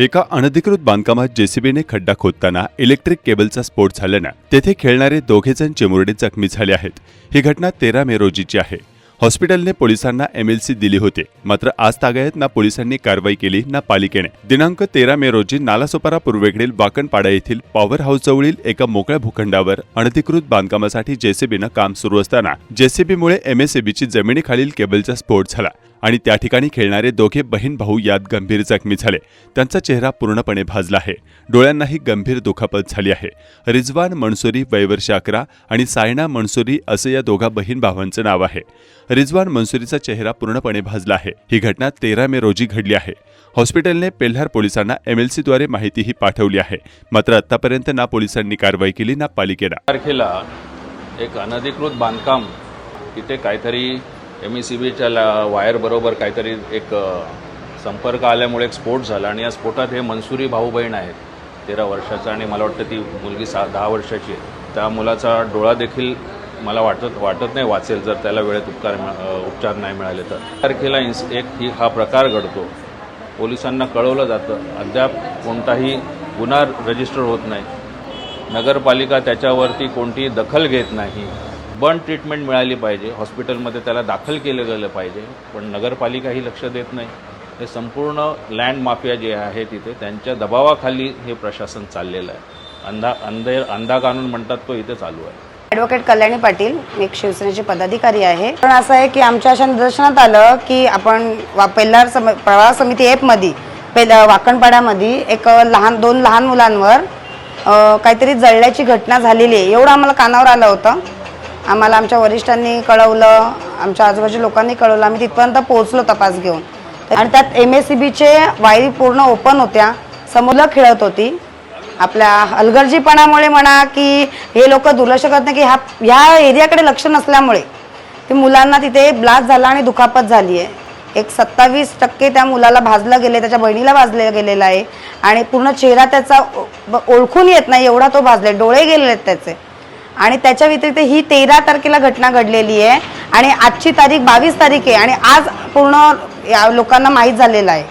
एका अनधिकृत बांधकामात जेसीबीने खड्डा खोदताना इलेक्ट्रिक केबलचा स्फोट झाल्यानं तेथे खेळणारे दोघेजण चिमुरडे जखमी झाले आहेत. ही घटना तेरा मे रोजीची आहे. हॉस्पिटलने पोलिसांना एमएलसी दिली होती. मात्र आज तागायत ना पोलिसांनी कारवाई केली ना पालिकेने. दिनांक तेरा मे रोजी नालासोपारा पूर्वेकडील वाकणपाडा येथील पॉवर हाऊसजवळील एका मोकळ्या भूखंडावर अनधिकृत बांधकामासाठी जेसीबीनं काम सुरू असताना जेसीबीमुळे एमएसएबीची जमिनीखालील केबलचा स्फोट झाला. आणि त्या ठिकाणी खेळणारे दोघे बहीण भाऊ यात गंभीर जखमी झाले. त्यांचा चेहरा पूर्णपणे भाजला आहे. डोळ्यांनाही गंभीर दुखापत झाली आहे. रिजवान मनसुरी वैवर्ष अकरा आणि सायना मनसुरी असं या दोघा बहीण भावांचं नाव आहे. रिजवान मनसुरीचा चेहरा पूर्णपणे भाजला आहे. ही घटना तेरा मे रोजी घडली आहे. हॉस्पिटलने पेल्हार पोलिसांना एमएलसीद्वारे माहितीही पाठवली आहे. मात्र आतापर्यंत ना पोलिसांनी कारवाई केली ना पालिकेला. तारखेला एक अनधिकृत बांधकाम तिथे काहीतरी एम ई सी बीच्या वायरबरोबर काहीतरी एक संपर्क आल्यामुळे एक स्फोट झाला आणि या स्फोटात हे मनसुरी भाऊ बहीण आहेत तेरा वर्षाचा आणि मला वाटतं ती मुलगी सा दहा वर्षाची आहे. त्या मुलाचा डोळा देखील मला वाटत वाटत नाही वाचेल जर त्याला वेळेत उपकार उपचार नाही मिळाले तर. तारखेला इन्स एक ही हा प्रकार घडतो. पोलिसांना कळवलं जातं. अद्याप कोणताही गुन्हा रजिस्टर होत नाही. नगरपालिका त्याच्यावरती कोणतीही दखल घेत नाही. बर्न ट्रीटमेंट मिळाली पाहिजे. हॉस्पिटलमध्ये त्याला दाखल केलं गेलं पाहिजे. पण नगरपालिका ही लक्ष देत नाही. हे संपूर्ण लँड माफिया जे आहे तिथे त्यांच्या दबावाखाली हे प्रशासन चाललेलं आहे. अंधा अंधे अंधा कानून म्हणतात तो इथे चालू आहे. ॲडव्होकेट कल्याणी पाटील एक शिवसेनेचे पदाधिकारी आहे. पण असं आहे की आमच्या अशा निदर्शनात आलं की आपण वा पेल्हार सम प्रवाह समिती ॲपमध्ये पेल वाकणपाड्यामध्ये एक लहान दोन लहान मुलांवर काहीतरी जळल्याची घटना झालेली आहे. एवढं आम्हाला कानावर आलं होतं. आम्हाला आमच्या वरिष्ठांनी कळवलं आमच्या आजूबाजूच्या लोकांनी कळवलं आम्ही तिथपर्यंत पोहोचलो तपास घेऊन. आणि त्यात एम एस सी बीचे वायरी पूर्ण ओपन होत्या समोरला खेळत होती. आपल्या हलगर्जीपणामुळे म्हणा की हे लोक दुर्लक्ष करत नाही की ह्या ह्या एरियाकडे लक्ष नसल्यामुळे ते मुलांना तिथे ब्लास्ट झाला आणि दुखापत झाली आहे. एक सत्तावीस टक्के त्या मुलाला भाजलं गेले त्याच्या बहिणीला भाजलं गेलेलं आहे. आणि पूर्ण चेहरा त्याचा ओळखून येत नाही एवढा तो भाजला डोळे गेलेले आहेत त्याचे. आणि त्याच्या व्यतिरिक्त ही तेरा तारखेला घटना घडलेली आहे. आणि आजची तारीख बावीस तारीख आहे आणि आज पूर्ण या लोकांना माहीत झालेलं आहे.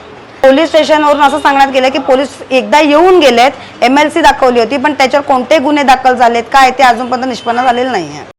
पोलीस स्टेशनवरून असं सांगण्यात गेलं की पोलीस एकदा येऊन गेलेत एम एल सी दाखवली होती पण त्याच्यावर कोणते गुन्हे दाखल झालेत काय ते अजूनपर्यंत निष्पन्न झालेलं नाही आहे